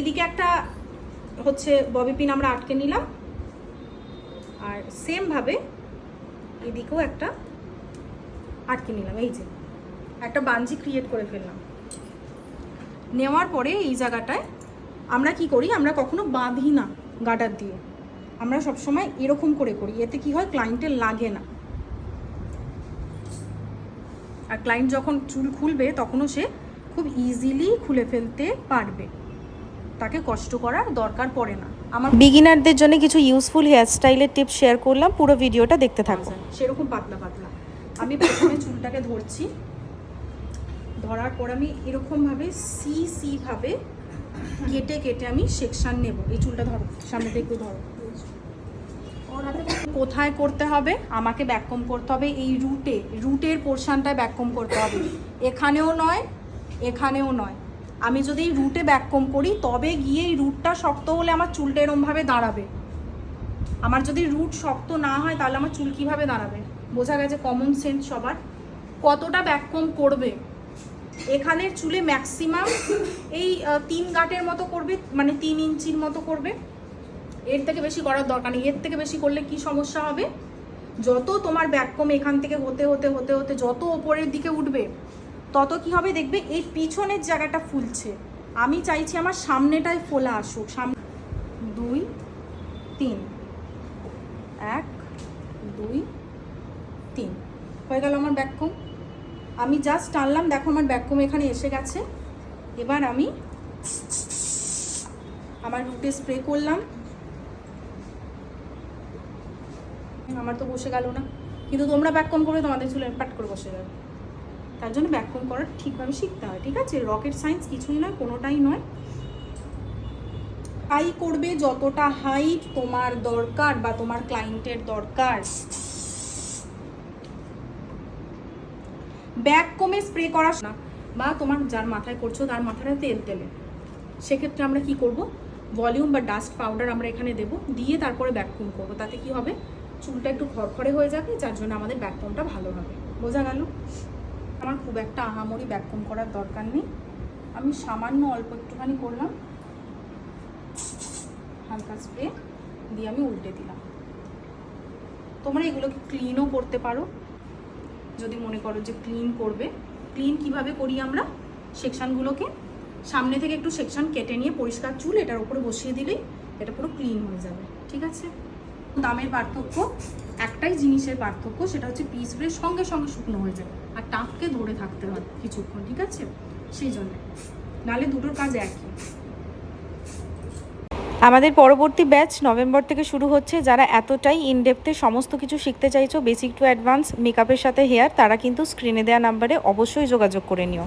এই দিকে একটা হচ্ছে ববি পিন আমরা আটকে নিলাম। আর সেম ভাবে এদিকেও একটা আটকে নিলাম, এই যে। একটা বাঞ্জি ক্রিয়েট করে ফেললাম। নেওয়ার পরে এই জায়গাটায় আমরা কি করি, আমরা কখনো বাঁধি না গার্ডার দিয়ে। আমরা সবসময় এরকম করে করি, এতে কি হয় ক্লায়েন্টের লাগে না। আর ক্লায়েন্ট যখন চুল খুলবে, তখনও সে খুব ইজিলি খুলে ফেলতে পারবে। তাকে কষ্ট করার দরকার পড়ে না। আমার বিগিনারদের জন্য কিছু ইউজফুল হেয়ারস্টাইলের টিপস শেয়ার করলাম পুরো ভিডিওটা দেখতে থাকো। সেরকম পাতলা পাতলা। আমি প্রথমে চুলটাকে ধরছি। ধরার পর আমি এরকমভাবে সি সি ভাবে কেটে কেটে আমি সেকশন নেব। এই চুলটা ধরো সামনে থেকে ধরো। কোথায় করতে হবে আমাকে ব্যাককম করতে হবে এই রুটে রুটের পোর্শনটায় ব্যাককম করতে হবে। এখানেও নয় এখানেও নয়। আমি যদি এই রুটে ব্যাককম করি, তবে গিয়ে এই রুটটা শক্ত হলে আমার চুলটা এরমভাবে দাঁড়াবে। আমার যদি রুট শক্ত না হয়, তাহলে আমার চুল কীভাবে দাঁড়াবে? বোঝা গেছে কমন সেন্স সবার। কতটা ব্যাককম করবে? এখানের চুলে ম্যাক্সিমাম এই তিন গাঁটের মতো করবে মানে তিন ইঞ্চির মতো করবে। এর থেকে বেশি করার দরকার নেই। এর থেকে বেশি করলে কি সমস্যা হবে? যত তোমার ব্যাককম এখান থেকে হতে হতে হতে হতে, যত ওপরের দিকে উঠবে তত কি হবে দেখবে এই পিছনের জায়গাটা ফুলছে। আমি চাইছি আমার সামনেটায় ফোলা আসুক। সামনে দুই, তিন। এক, দুই, তিন। হয়ে গেল আমার ব্যাককম আমি জাস্ট টানলাম, দেখো আমার ব্যাককম এখানে এসে গেছে। এবার আমি আমার রুটে স্প্রে করলাম। আমার তো বসে গেল না। কিন্তু তোমরা ব্যাককম করবে, তোমাদের চুলে পাট করে বসে যাবে। তার জন্য ব্যাককম করার ঠিকভাবে শিখতে হয়, ঠিক আছে? রকেট সায়েন্স কিছুই নয়, কোনোটাই নয়। হাই করবে যতটা হাইট তোমার দরকার বা তোমার ক্লায়েন্টের দরকার। ব্যাক কমে স্প্রে করা না বা তোমার যার মাথায় করছ তার মাথাটা তেল তেলে। সেক্ষেত্রে আমরা কি করব? ভলিউম বা ডাস্ট পাউডার আমরা এখানে দেব, দিয়ে তারপরে ব্যাককম করব। তাতে কি হবে? চুলটা একটু খড়খড়ে হয়ে যাবে, যার জন্য আমাদের ব্যাককমটা ভালো হবে। বোঝা গেল? আমার খুব একটা আহামরি ব্যাককম করার দরকার নেই। আমি সামান্য অল্প একটুখানি করলাম। হালকা স্প্রে দিয়ে আমি উল্টে দিলাম। তোমরা এগুলোকে ক্লিনও করতে পারো। যদি মনে করো যে ক্লিন করবে ক্লিন কীভাবে করি আমরা? সেকশানগুলোকে সামনে থেকে একটু সেকশন কেটে নিয়ে পরিষ্কার চুল এটার উপরে বসিয়ে দিলেই এটা পুরো ক্লিন হয়ে যাবে। ঠিক আছে? দামের পার্থক্য একটাই জিনিসের পার্থক্য, সেটা হচ্ছে পিস স্প্রে সঙ্গে সঙ্গে শুকনো হয়ে যাবে। আর টাপকে ধরে থাকতে হয় কিছুক্ষণ ঠিক আছে? সেই জন্য। নালে দুটোর কাজ একই। আমাদের পরবর্তী ব্যাচ নভেম্বর থেকে শুরু হচ্ছে। যারা এতটাই ইনডেপথে সমস্ত কিছু শিখতে চাইছো বেসিক টু অ্যাডভান্স মেকআপের সাথে হেয়ার তারা কিন্তু স্ক্রিনে দেওয়া নাম্বারে অবশ্যই যোগাযোগ করে নিও।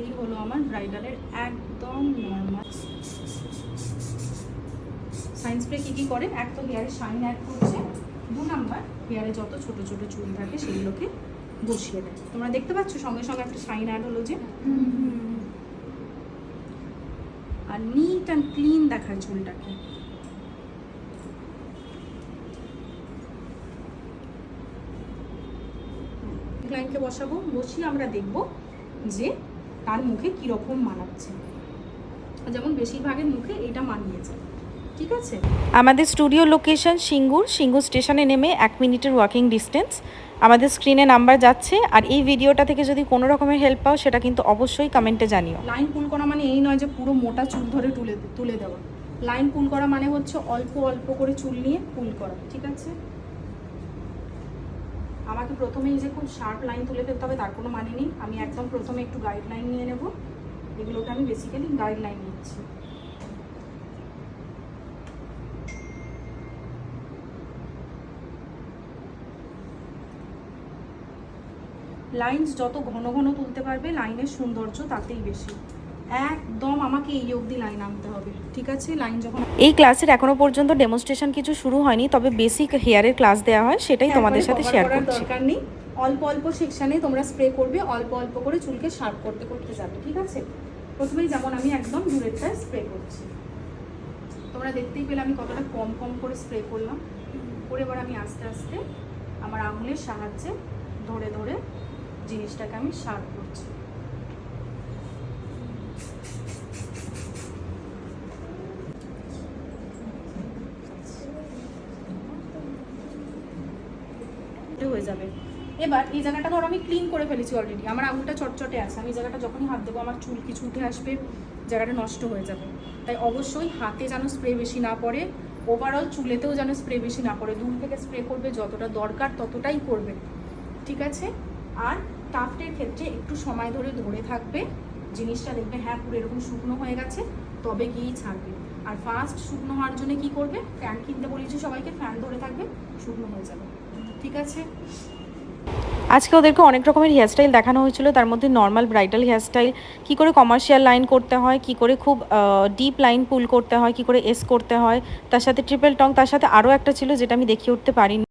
এই হলো আমার ব্রাইডালের নর্মাল সায়েন্স স্প্রে কী কী করে? এক তো হেয়ারে শাইন অ্যাড করছে। দু নাম্বার হেয়ারে যত ছোট ছোট চুল থাকে সেগুলোকে বসিয়ে দেয়। তোমরা দেখতে পাচ্ছ সঙ্গে সঙ্গে একটা শাইন অ্যাড হলো যে। আর নিট অ্যান্ড ক্লিন দেখায় চুলটাকে। ক্লায়েন্টকে বসাবো, বসিয়ে আমরা দেখব যে তার মুখে কীরকম মানাচ্ছে। যেমন বেশিরভাগের মুখে এটা মানিয়েছে। ঠিক আছে? আমাদের স্টুডিও লোকেশন সিঙ্গুর। সিঙ্গুর স্টেশনে নেমে এক মিনিটের ওয়াকিং ডিস্টেন্স আমাদের স্ক্রিনে নাম্বার যাচ্ছে আর এই ভিডিওটা থেকে যদি কোনো রকমের হেল্প পাও সেটা কিন্তু অবশ্যই কমেন্টে জানিও। লাইন পুল করা মানে এই নয় যে পুরো মোটা চুল ধরে তুলে তুলে দেওয়া। লাইন পুল করা মানে হচ্ছে অল্প অল্প করে চুল নিয়ে পুল করা ঠিক আছে? আমাকে প্রথমেই যে খুব শার্প লাইন তুলে ফেলতে হবে তার কোনো মানে নেই। আমি একদম প্রথমে একটু গাইডলাইন নিয়ে নেব। এগুলোকে আমি বেসিক্যালি গাইডলাইন নিচ্ছি। লাইনস যত ঘন ঘন তুলতে পারবে লাইনের সৌন্দর্য তাতেই বেশি। একদম আমাকে এই অবধি লাইন আনতে হবে ঠিক আছে? লাইন যখন এই ক্লাসের এখনও পর্যন্ত ডেমনস্ট্রেশন কিছু শুরু হয়নি তবে বেসিক হেয়ারের ক্লাস দেওয়া হয় সেটাই তোমাদের সাথে একবারে শেয়ার করার করছি। দরকার নেই। অল্প অল্প সেকশনে তোমরা স্প্রে করবে অল্প অল্প করে চুলকে শার্প করতে করতে যাবে ঠিক আছে? প্রথমেই যেমন আমি একদম দূরেরটা স্প্রে করছি। তোমরা দেখতেই পেলে আমি কতটা কম কম করে স্প্রে করলাম। করে এবার আমি আস্তে আস্তে আমার আঙুলের সাহায্যে ধরে ধরে জিনিসটাকে আমি শার্প করছি। হয়ে যাবে। এবার এই জায়গাটা ধর আমি ক্লিন করে ফেলেছি অলরেডি আমার আঙুলটা চটচটে আছে। আমি জায়গাটা যখনই হাত দেবো, আমার চুল কিছু উঠে আসবে, জায়গাটা নষ্ট হয়ে যাবে। তাই অবশ্যই হাতে যেন স্প্রে বেশি না পড়ে ওভারঅল চুলেতেও যেন স্প্রে বেশি না পড়ে। দূর থেকে স্প্রে করবে, যতটা দরকার ততটাই করবে। ঠিক আছে? আর টাফটের ক্ষেত্রে একটু সময় ধরে ধরে থাকবে। জিনিসটা দেখবে হ্যাঁ পুরো এরকম শুকনো হয়ে গেছে, তবে গিয়েই ছাড়বে। আর ফার্স্ট শুকনো হওয়ার জন্য কি করবে? ফ্যান কিনতে বলেছি সবাইকে ফ্যান ধরে থাকবে, শুকনো হয়ে যাবে। ঠিক আছে? আজকে ওদেরকে অনেক রকমের হেয়ারস্টাইল দেখানো হয়েছিল। তার মধ্যে নর্মাল ব্রাইডাল হেয়ারস্টাইল কী করে কমার্শিয়াল লাইন করতে হয়, কী করে খুব ডিপ লাইন পুল করতে হয়, কী করে এস করতে হয়, তার সাথে ট্রিপল টং তার সাথে আরও একটা ছিল, যেটা আমি দেখিয়ে উঠতে পারিনি।